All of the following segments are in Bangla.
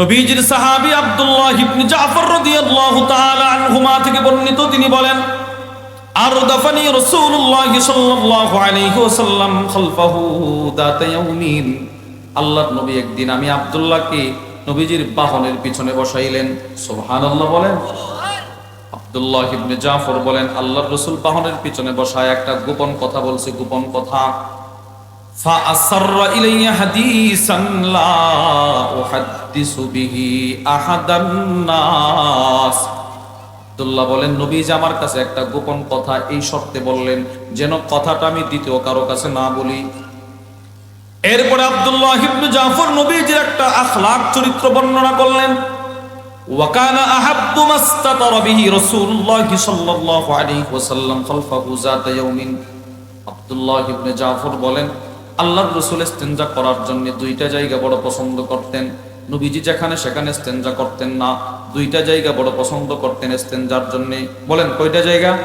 নবীজির সাহাবী আব্দুল্লাহ ইবনে জাফর রাদিয়াল্লাহু তাআলা আনহুমা থেকে বর্ণিত, তিনি বলেন আর দাফানি রাসূলুল্লাহ সাল্লাল্লাহু আলাইহি ওয়াসাল্লাম খালফাহু দাতা ইয়াউমিন। আল্লাহর নবী একদিন আমি আব্দুল্লাহকে নবীজির বাহনের পিছনে বসাইলেন। সুবহানাল্লাহ বলেন। আব্দুল্লাহ ইবনে জাফর বলেন, আল্লাহর রাসূল বাহনের পিছনে বসায়, একটা গোপন কথা বলছে, গোপন কথা। فأسر إلي حديثا لا أحدث به أحد الناس আব্দুল্লাহ বলেন নবীজি আমার কাছে একটা গোপন কথা এই শর্তে বললেন যেন কথাটা আমি দ্বিতীয় কারো কাছে না বলি এরপরে আব্দুল্লাহ ইবনে জাফর নবীজির একটা আখলাক চরিত্র বর্ণনা করলেন ওয়াকানা আহাব্বু মাস্তাতারা বিহি রাসূলুল্লাহ সাল্লাল্লাহু আলাইহি ওয়াসাল্লাম খালফাহু যাতা ইয়াউমিন আব্দুল্লাহ ইবনে জাফর বলেন আল্লাহর রসুল ইস্তেঞ্জা করার জন্য দুইটা জায়গা বড় পছন্দ করতেন। নবীজি যেখানে সেখানে ইস্তেঞ্জা করতেন না। দুইটা জায়গা বড় পছন্দ করতেন ইস্তেঞ্জার জন্য। বলেন, কয়টা জায়গা?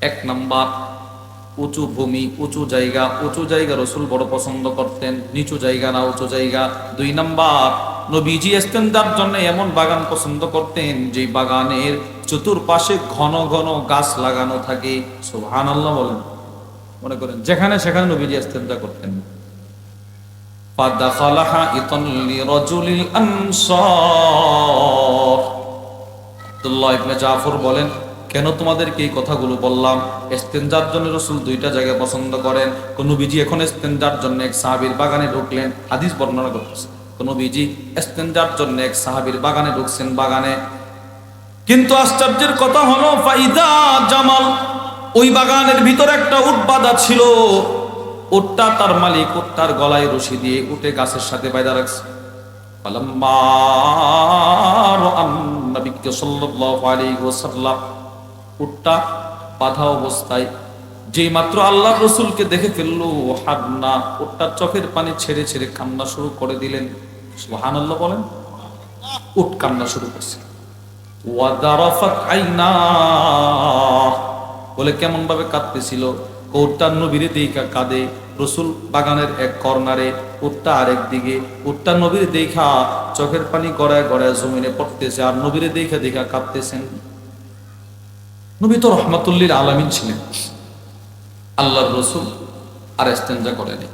এক নাম্বার, উঁচু ভূমি, উঁচু জায়গা। উঁচু জায়গা রসুল বড় পছন্দ করতেন, নিচু জায়গা না উঁচু জায়গা। দুই নাম্বার, নবীজি ইস্তেঞ্জার জন্য এমন বাগান পছন্দ করতেন, যে বাগানের চতুর্পাশে ঘন ঘন গাছ লাগানো থাকে। সুবহানাল্লাহ বলেন। মনে করেন, যেখানে সেখানে নবীজি ইস্তেঞ্জা করতেন। বলেন, কেন তোমাদেরকে এই কথাগুলো বললাম? ইস্তেঞ্জার জন্য রসুল দুইটা জায়গায় পছন্দ করেন। কোন বিজি এখন ইস্তেঞ্জার জন্য এক সাহাবীর বাগানে ঢুকলেন। হাদিস বর্ণনা করতেছে। কোন বিজি ইস্তেঞ্জার জন্য এক সাহাবীর বাগানে ঢুকছেন বাগানে। কিন্তু আশ্চর্যের কথা হলো, ফাইদা জামাল ওই বাগানের ভিতরে একটা উট বাঁধা ছিল। উটটা তার মালিক, উটটার গলায় রশি দিয়ে উঠে গাছের সাথে বাইদা রাখছে। উটটা অবস্থায় যেই মাত্র আল্লাহর রসুলকে দেখে ফেলল, হান্না চোখের পানি ছেড়ে ছেড়ে কান্না শুরু করে দিলেন। সুবহানাল্লাহ বলেন, উট কান্না শুরু করছে। আইনা। বলে কেমন ভাবে কাঁদতেছিল। উটটার নবীরে দেখা কাঁদে, রসুল বাগানের এক কর্নারে উটটা আরেক দিকে উটটা নবীর দেখা চোখের পানি গড়ায় গড়ায় জমিনে পড়তেছে আর নবীরে দেখা দেখা কাঁদতেছেন। নবী তো রহমাতুল্লির আলামিন ছিলেন। আল্লাহর রসুল আর এস্তেঞ্জা করেনি।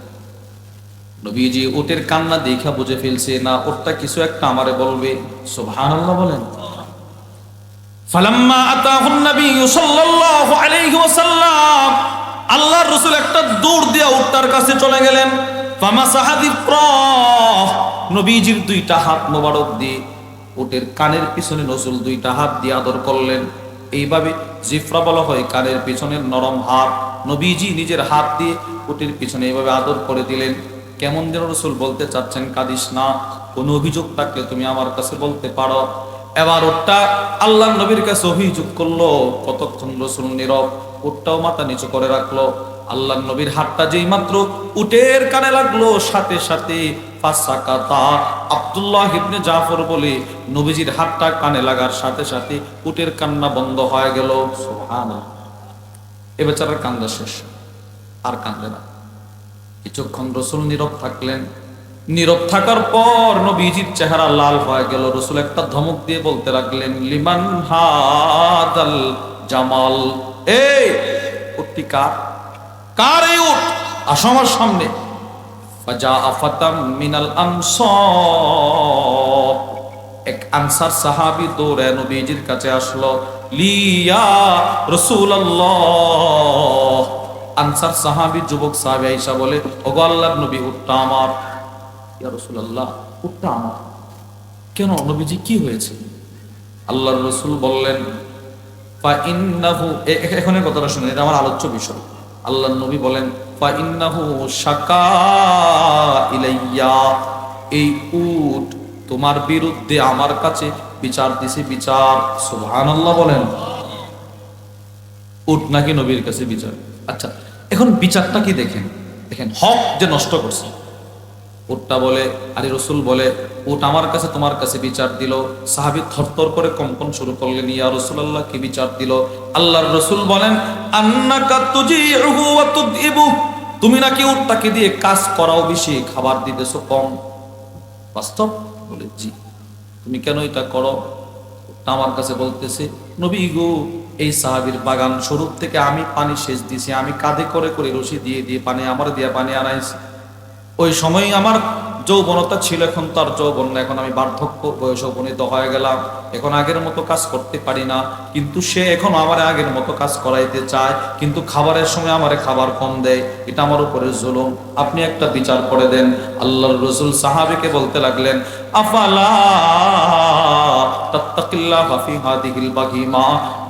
নবীজি ওটের কান্না দেখা বুঝে ফেলছে, না ওরটা কিছু একটা আমারে বলবে সোভান আল্লাহ বলেন। ফালাম্মা আতাহুন একটা দৌড় দিয়া উটটার কাছে চলে গেলেন। নবীজির দুইটা হাত মোবারক দিয়ে উটের কানের পিছনে নজরুল দুইটা হাত দিয়ে আদর করলেন। এইভাবে জিফরা বলা হয়, কানের পিছনের নরম হাত। নবীজি নিজের হাত দিয়ে উটের পিছনে এইভাবে আদর করে দিলেন। কেমন যেন রসুল বলতে চাচ্ছেন, কাদিস না, কোনো অভিযোগ থাকলে তুমি আমার কাছে বলতে পারো। এবার ওটা আল্লাহ নবীর কাছে অভিযোগ করল, কতক্ষণ রসুল নীরব উটটাও মাথা নিচু করে রাখল। আল্লাহ নবীর হাতটা যেই মাত্র উটের কানে লাগল, সাথে সাথে আব্দুল্লাহ জাফর বলে নবীজির কানে লাগার সাথে সাথে উটের কান্না বন্ধ হয়ে গেল। কান্দা আর না। কিছুক্ষণ রসুল নীরব থাকলেন নীরব থাকার পর নবীজির চেহারা লাল হয়ে গেল। রসুল একটা ধমক দিয়ে বলতে লাগলেন, লিমান হাদাল জামাল? এই উঠটি কার? কার এই উঠ আসো আমার সামনে। মিনাল আনসার। এক আনসার সাহাবী দৌড়ে নবীজির কাছে আসলো, লিয়া রাসূলুল্লাহ। আনসার সাহাবী যুবক সাহাবী আয়েশা বলে, ওগো আল্লাহর নবী, উটটা আমার। ইয়া রাসূলুল্লাহ উটটা আমার। কেন নবীজি, কি হয়েছে? আল্লাহর রাসূল বললেন এখানে কথাটা শুনেন, এটা আমার আলোচ্য বিষয়। আল্লাহর নবী বলেন এই উট তোমার বিরুদ্ধে আমার কাছে বিচার দিছে বিচার। সুবহানাল্লাহ বলেন। উট নাকি নবীর কাছে বিচার। আচ্ছা এখন বিচারটা কি দেখেন? দেখেন, হক যে নষ্ট করছে। উটটা বলে, আরে রসুল বলে, উট আমার কাছে, তোমার কাছে বিচার দিল। সাহাবি থরথর করে কম্পন শুরু করলেন, ইয়া রসুল্লাহ কি বিচার দিল? আল্লাহর রসুল বলেন তুমি নাকি উটটাকে দিয়ে কাজ করাও বেশি, খাবার দিতেছো কম। বাস্তব? বলে, জি। তুমি কেন এটা করো? আমার কাছে বলতেছে, নবী গো, এই সাহাবির বাগান স্বরূপ থেকে আমি পানি সেচ দিছি আমি কাঁধে করে করে রশি দিয়ে দিয়ে পানি, আমার দিয়ে পানি আনাইছি। ওই সময় আমার যৌবনতা ছিল এখন তার যৌবন না, এখন আমি বার্ধক্য বয়স উপনীত হয়ে গেলাম। এখন আগের মতো কাজ করতে পারি না। কিন্তু সে এখন আমার আগের মতো কাজ করাইতে চায়। কিন্তু খাবারের সময় আমারে খাবার কম দেয়। এটা আমার উপরে জুলুম। আপনি একটা বিচার করে দেন। আল্লাহর রসুল সাহাবিকে বলতে লাগলেন আফালা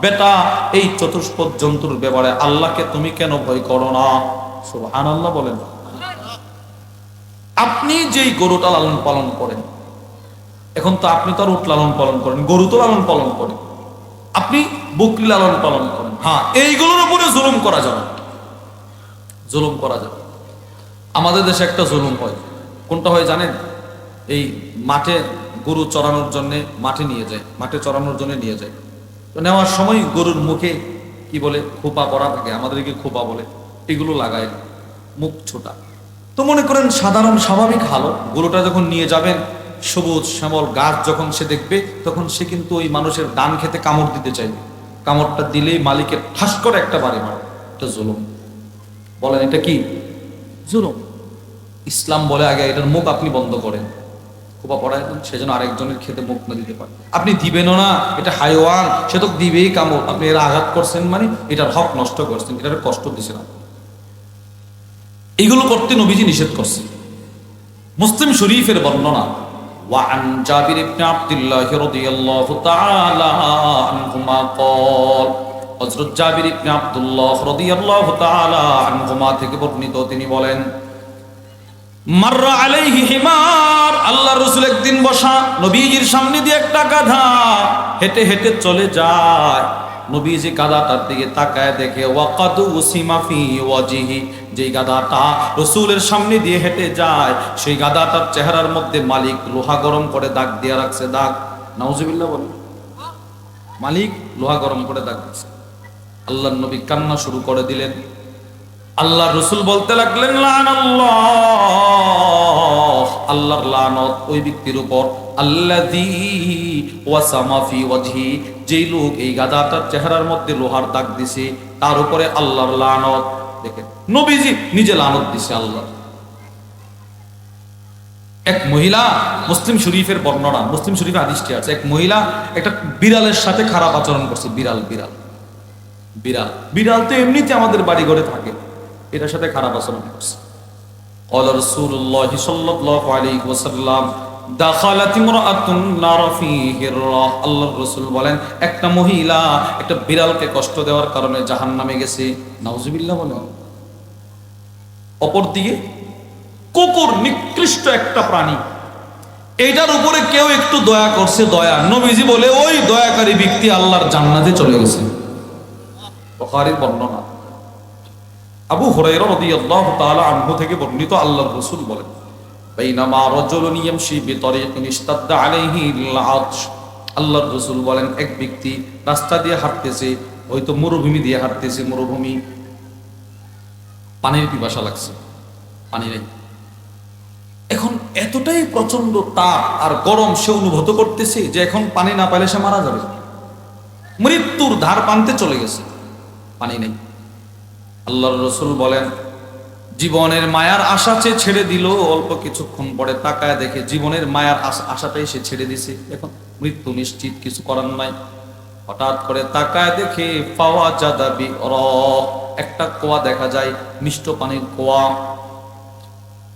বেটা এই চতুষ্পদ জন্তুর ব্যাপারে আল্লাহকে তুমি কেন ভয় করো না? সুবহানাল্লাহ বলেন। আপনি যেই গরুটা লালন পালন করেন, এখন তো আপনি তো আর উট লালন পালন করেন, গরু তো লালন পালন করেন আপনি বকরি লালন পালন করেন। হ্যাঁ এইগুলোর উপরে জুলুম করা যাবে জুলুম করা যাবে আমাদের দেশে একটা জুলুম হয়। কোনটা হয় জানেন? এই মাঠে গরু চড়ানোর জন্য মাঠে নিয়ে যায়, মাঠে চড়ানোর জন্য নিয়ে যায়। তো নেওয়ার সময় গরুর মুখে কি বলে? খোপা পরা থাকে, আমাদেরকে খোপা বলে। এগুলো লাগায় মুখ ছোটা। তো মনে করেন সাধারণ স্বাভাবিক হালো গরুটা যখন নিয়ে যাবেন, সবুজ, শ্যামল গাছ যখন সে দেখবে, তখন সে কিন্তু ওই মানুষের ডান খেতে কামড় দিতে চাইবে। কামড়টা দিলেই মালিকের ঠাস করে একটা বাড়ি মারে এটা জুলুম। বলেন, এটা কি? জুলুম। ইসলাম বলে আগে এটার মুখ আপনি বন্ধ করেন। খোপা পড়ায় সেজন্য আরেকজনের খেতে মুখ না দিতে পারে। আপনি দিবেনও না, এটা হাইওয়ান, সে তো দিবেই কামড়। আপনি এর আঘাত করছেন মানে এটার হক নষ্ট করছেন, এটার কষ্ট দিচ্ছেন আপনি। এগুলো করতে নবীজি নিষেধ করছে মুসলিম শরীফের বর্ণনা وعن جابر بن عبد الله رضي الله تعالى عنهما قال হযরত জাবির ইবনে আব্দুল্লাহ রাদিয়াল্লাহু তাআলা আনহুমা থেকে বর্ণিত তিনি বলেন মাররা আলাইহি হিমার আল্লাহ রাসূল একদিন বসা নবীজির সামনে দিয়ে একটা গাধা হেঁটে হেঁটে চলে যায় নবীজি গাধাটার দিকে তাকায় দেখে, ওয়াকাদু ওয়াজিহি। যেই গাধাটা রসুলের সামনে দিয়ে হেঁটে যায়, সেই গাধাটার চেহারার মধ্যে মালিক লোহা গরম করে দাগ দিয়ে রাখছে। দাগ, নাউজুবিল্লাহ বলে মালিক লোহা গরম করে দাগ দিচ্ছে। আল্লাহ নবী কান্না শুরু করে দিলেন। আল্লাহ রসুল বলতে লাগলেন লান আল্লাহর লানত ওই ব্যক্তির উপর আল্লাযী ওয়াসামা ফি ওয়াজহি যেই লোক এই গাদাটার চেহারার মধ্যে লোহার দাগ দিছে তার উপরে আল্লাহর লানত দেখেন নবীজি নিজে লানত দিছে আল্লাহ এক মহিলা মুসলিম শরীফের বর্ণনা মুসলিম শরীফে আদিষ্টি আছে এক মহিলা একটা বিড়ালের সাথে খারাপ আচরণ করছে বিড়াল বিড়াল বিড়াল বিড়াল তো এমনিতে আমাদের বাড়ি ঘরে থাকে এটার সাথে খারাপ আচরণ করছে قال رسول الله صلى الله عليه وسلم আল্লাহর রাসূল বলেন নিকৃষ্ট একটা প্রাণী। এইটার উপরে কেউ একটু দয়া করছে, দয়া। নবীজি বলে, ওই দয়াকারী ব্যক্তি আল্লাহর জান্নাতে চলে গেছে। বর্ণনা। আবু আনহু থেকে বর্ণিত আল্লাহর রাসূল বলেন আল্লাহর রাসূল বলেন, এক ব্যক্তি রাস্তা দিয়ে হাঁটতেছে, হয়তো মরুভূমি দিয়ে হাঁটতেছে, মরুভূমি পানির পিপাসা লাগছে, পানি নেই। এখন এতটাই প্রচণ্ড তাপ আর গরম সে অনুভূত করতেছে যে এখন পানি না পাইলে সে মারা যাবে। মৃত্যুর ধার পানতে চলে গেছে, পানি নেই। আল্লাহর রসুল বলেন জীবনের মায়ার আশা চেয়ে ছেড়ে দিল। অল্প কিছুক্ষণ পরে তাকায় দেখে জীবনের মায়ার আশা- আশাটাই সে ছেড়ে দিছে। এখন মৃত্যু নিশ্চিত, কিছু করার নাই। হঠাৎ করে তাকায় দেখে পাওয়া জাদাবি র। একটা কোয়া দেখা যায়, মিষ্ট পানির কোয়া।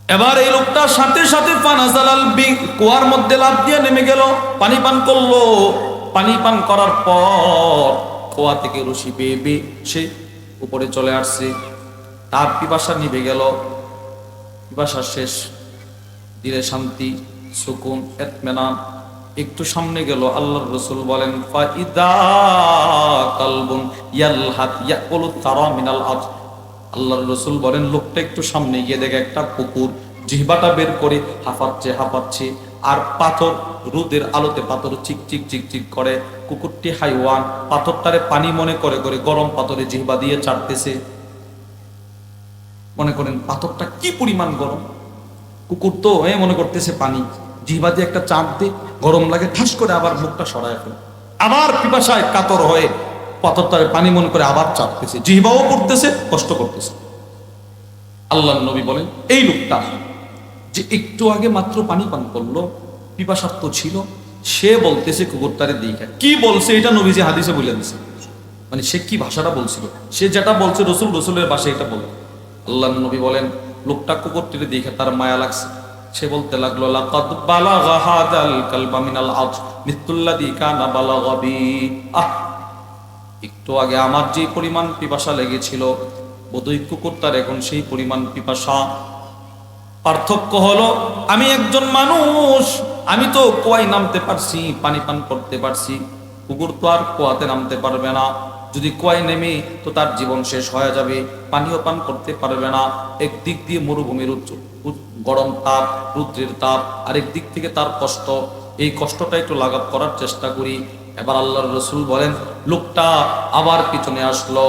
এবার এই লোকটা সাথে সাথে ফানাজালাল বি কুয়ার মধ্যে লাফ দিয়ে নেমে গেল। পানি পান করল। পানি পান করার পর কুয়া থেকে রশি পেয়ে সে উপরে চলে আসছে। তার পিপাসা নিভে গেল। পিপাসা শেষ দিলে শান্তি, সুকুন, এতমেনান একটু সামনে গেল। আল্লাহ রসুল বলেন আল্লাহর রসুল বলেন, লোকটা একটু সামনে গিয়ে দেখে একটা কুকুর জিহবাটা বের করে, হাঁপাচ্ছে হাঁপাচ্ছে। আর পাথর, রোদের আলোতে পাথর চিক চিক চিক চিক করে। কুকুরটি হাইওয়ান, পাথরটারে পানি মনে করে করে গরম পাথরে জিহবা দিয়ে চাটতেছে। মনে করেন, পাথরটা কি পরিমাণ গরম? কুকুর তো, এ, মনে করতেছে পানি। জিহবা দিয়ে একটা চাপ দে গরম লাগে, ঠাস করে আবার মুখটা সরায় ফেলে। আবার পিপাসায় কাতর হয়ে পাথরটায় পানি মনে করে আবার চাপতেছে। জিহবাও পড়তেছে কষ্ট করতেছে। আল্লাহ নবী বলেন, এই লোকটা যে একটু আগে মাত্র পানি পান করল পিপাসার্থ ছিল, সে বলতেছে কুকুরটারে দিকে কি বলছে? এটা নবীজি হাদিসে বলে দিছে। মানে সে কি ভাষাটা বলছিল? সে যেটা বলছে রসুল রসুলের ভাষায় এটা বলে। আল্লাহ নবী বলেন, লোকটা কুকুরটিরে দেখে তার মায়া লাগছে। সে বলতে লাগল একটু আগে আমার যে পরিমাণ পিপাসা লেগেছিল, বোধই কুকুরটার এখন সেই পরিমাণ পিপাসা। পার্থক্য হলো, আমি একজন মানুষ, আমি তো কুয়ায় নামতে পারছি, পানি পান করতে পারছি। কুকুর তো আর কুয়াতে নামতে পারবে না। যদি কুয়ায় নেমে তো তার জীবন শেষ হয়ে যাবে। পানীয় পান করতে পারবে না। একদিক দিয়ে মরুভূমির উচ্চ গরম তাপ, রুদ্রের তাপ, আরেক দিক থেকে তার কষ্ট। এই কষ্টটা একটু লাঘব করার চেষ্টা করি। এবার আল্লাহর রসুল বলেন, লোকটা আবার পিছনে আসলো।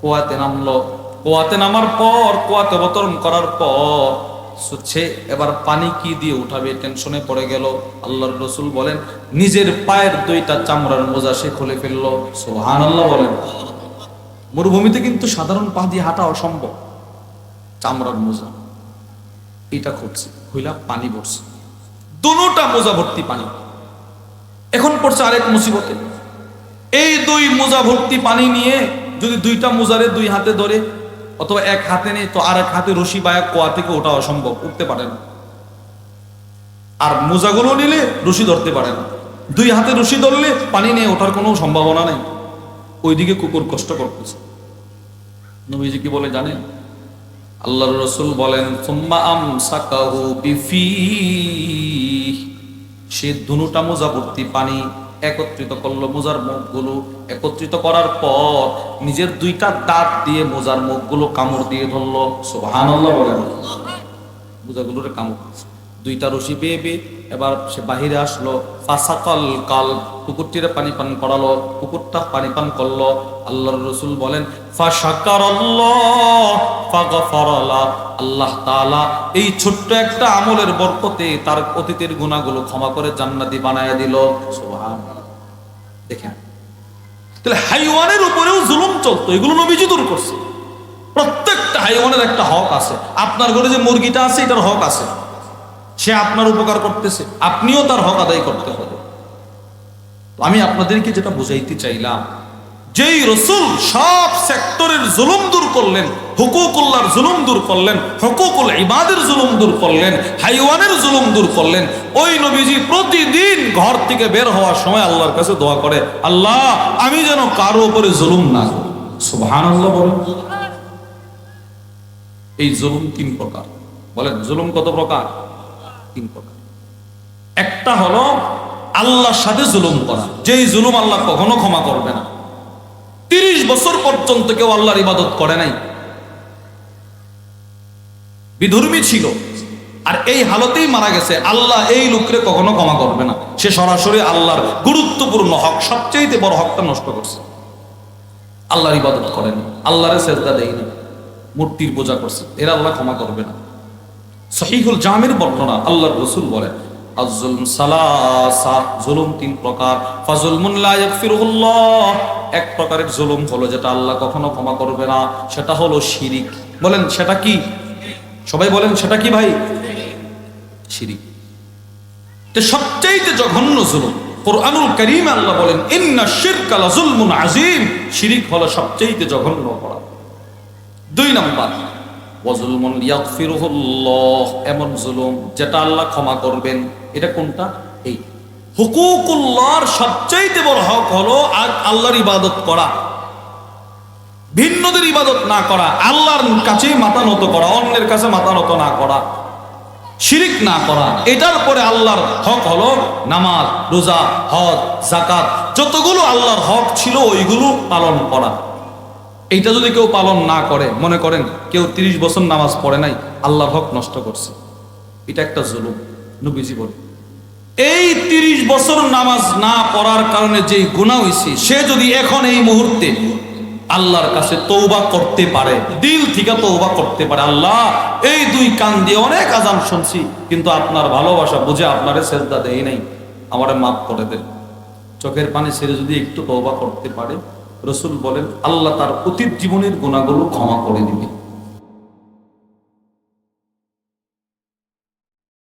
কুয়াতে নামলো। কুয়াতে নামার পর, কুয়াতে অবতরণ করার পর সে এবার পানি কি দিয়ে উঠাবে টেনশনে পড়ে গেল। আল্লাহর রসুল বলেন, নিজের পায়ের দুইটা চামড়ার মোজা সে খুলে ফেলল। সোহান আল্লাহ বলেন। মরুভূমিতে কিন্তু সাধারণ পা দিয়ে হাঁটা অসম্ভব। চামড়ার মোজা। এটা খুঁজছে হইলা পানি ভরছে। দুটা মোজা ভর্তি পানি। এখন পড়ছে আরেক মুসিবতে। এই দুই মোজা ভর্তি পানি নিয়ে যদি দুইটা মোজারে দুই হাতে ধরে অথবা এক হাতে নেই, তো আর এক হাতে রশি বা এক কোয়া থেকে ওটা অসম্ভব, উঠতে পারে না। আর মোজাগুলো নিলে রশি ধরতে পারে না। দুই হাতে রশি ধরলে পানি নিয়ে ওঠার কোনো সম্ভাবনা নেই। ওইদিকে কুকুর কষ্ট করতেছে। নবীজি কি বলে, জানেন, আল্লাহর রসুল বলেন সে দুটা মোজা ভর্তি পানি একত্রিত করল মোজার মুখগুলো। একত্রিত করার পর নিজের দুইটা দাঁত দিয়ে মোজার মুখগুলো কামড় দিয়ে ধরলো। সোহান বলে। মোজাগুলোরে কামড়। দুইটা রশি পেয়ে পেয়ে এবার সে বাহিরে আসলো। ফাসাকাল কাল কুকুরটিরে পানি পান করালো কুকুরটা পানি পান করল। আল্লাহর রসুল বলেন আল্লাহ এই ছোট্ট একটা আমলের বরকতে তার অতীতের গুণাগুলো ক্ষমা করে জান্নাতি বানায় দিল। দেখেন, তাহলে হাইওয়ানের উপরেও জুলুম চলতো, এগুলো নবীজি দূর করছে। প্রত্যেকটা হাইওয়ানের একটা হক আছে। আপনার ঘরে যে মুরগিটা আছে, এটার হক আছে। সে আপনার উপকার করতেছে, আপনিও তার হক আদায় করতে হবে। আমি আপনাদেরকে যেটা বুঝাইতে চাইলাম, যেই রসুল সব সেক্টরের জুলুম দূর করলেন, হুকুকুল্লার জুলুম দূর করলেন, হুকুকুল ইবাদের জুলুম দূর করলেন, হাইওয়ানের জুলুম দূর করলেন, ওই নবীজি প্রতিদিন ঘর থেকে বের হওয়ার সময় আল্লাহর কাছে দোয়া করে, আল্লাহ, আমি যেন কারও উপরে জুলুম না করি। সুবহানাল্লাহ বলেন। এই জুলুম তিন প্রকার। বলেন, জুলুম কত প্রকার? তিন প্রকার। একটা হলো আল্লাহর সাথে জুলুম করা। যেই জুলুম আল্লাহ কখনো ক্ষমা করবে না। তিরিশ বছর পর্যন্ত কেউ আল্লাহর ইবাদত করে নাই। বিধর্মী ছিল। আর এই হালতেই মারা গেছে। আল্লাহ এই লোকরে কখনো ক্ষমা করবে না। সে সরাসরি আল্লাহর গুরুত্বপূর্ণ হক সবচেয়ে বড় হকটা নষ্ট করছে। আল্লাহর ইবাদত করেন। আল্লাহরে সেজদা দেয়নি। মূর্তির পূজা করছে। এরা আল্লাহ ক্ষমা করবে না। সহিহুল জামির বর্ণনা, আল্লাহর রসুল বলেন জুলুম তিন প্রকার। এক প্রকারের জুলুম হলো যেটা আল্লাহ কখনো ক্ষমা করবে না, সেটা হলো শিরিক। বলেন, সেটা কি? সবাই বলেন, সেটা কি ভাই? শিরিক। সবচাইতে জঘন্য জুলুম, কোরআনুল করিম আল্লাহ বলেন, ইন্না শিরকা লাজুলমুন আযীম শিরিক হলো সবচাইতে জঘন্য অপরাধ। দুই নাম্বার ওয়াজুলমুন ইয়াগফিরুহুল্লাহ, এমন জুলুম যেটা আল্লাহ ক্ষমা করবেন। এটা কোনটা? এই হুকুকুল্লাহর সবচাইতে বড় হক হলো আর আল্লাহর ইবাদত করা। ভিন্নদের ইবাদত না করা, আল্লাহর কাছে মাথা নত করা, অন্যের কাছে মাথা নত না করা, শিরিক না করা। এটার পরে আল্লাহর হক হলো নামাজ, রোজা, হজ জাকাত যতগুলো আল্লাহর হক ছিল ওইগুলো পালন করা। এইটা যদি কেউ পালন না করে, মনে করেন কেউ ৩০ বছর নামাজ পড়ে নাই, আল্লাহর হক নষ্ট করছে। এটা একটা জুলুম, নবীজি বলে এই ৩০ বছর নামাজ না পড়ার কারণে যেই গুণা হয়েছে সে যদি এখন এই মুহূর্তে আল্লাহর কাছে তৌবা করতে পারে, দিল থেকে তৌবা করতে পারে, আল্লাহ, এই দুই কান দিয়ে অনেক আজাম শুনছি, কিন্তু আপনার ভালোবাসা বুঝে আপনারে সেজদা দেয় নাই, আমারে মাফ করে দেয় চোখের পানি ছেড়ে যদি একটু তৌবা করতে পারে রসুল বলেন আল্লাহ তার অতীত জীবনের গুণাগুলো ক্ষমা করে দিবে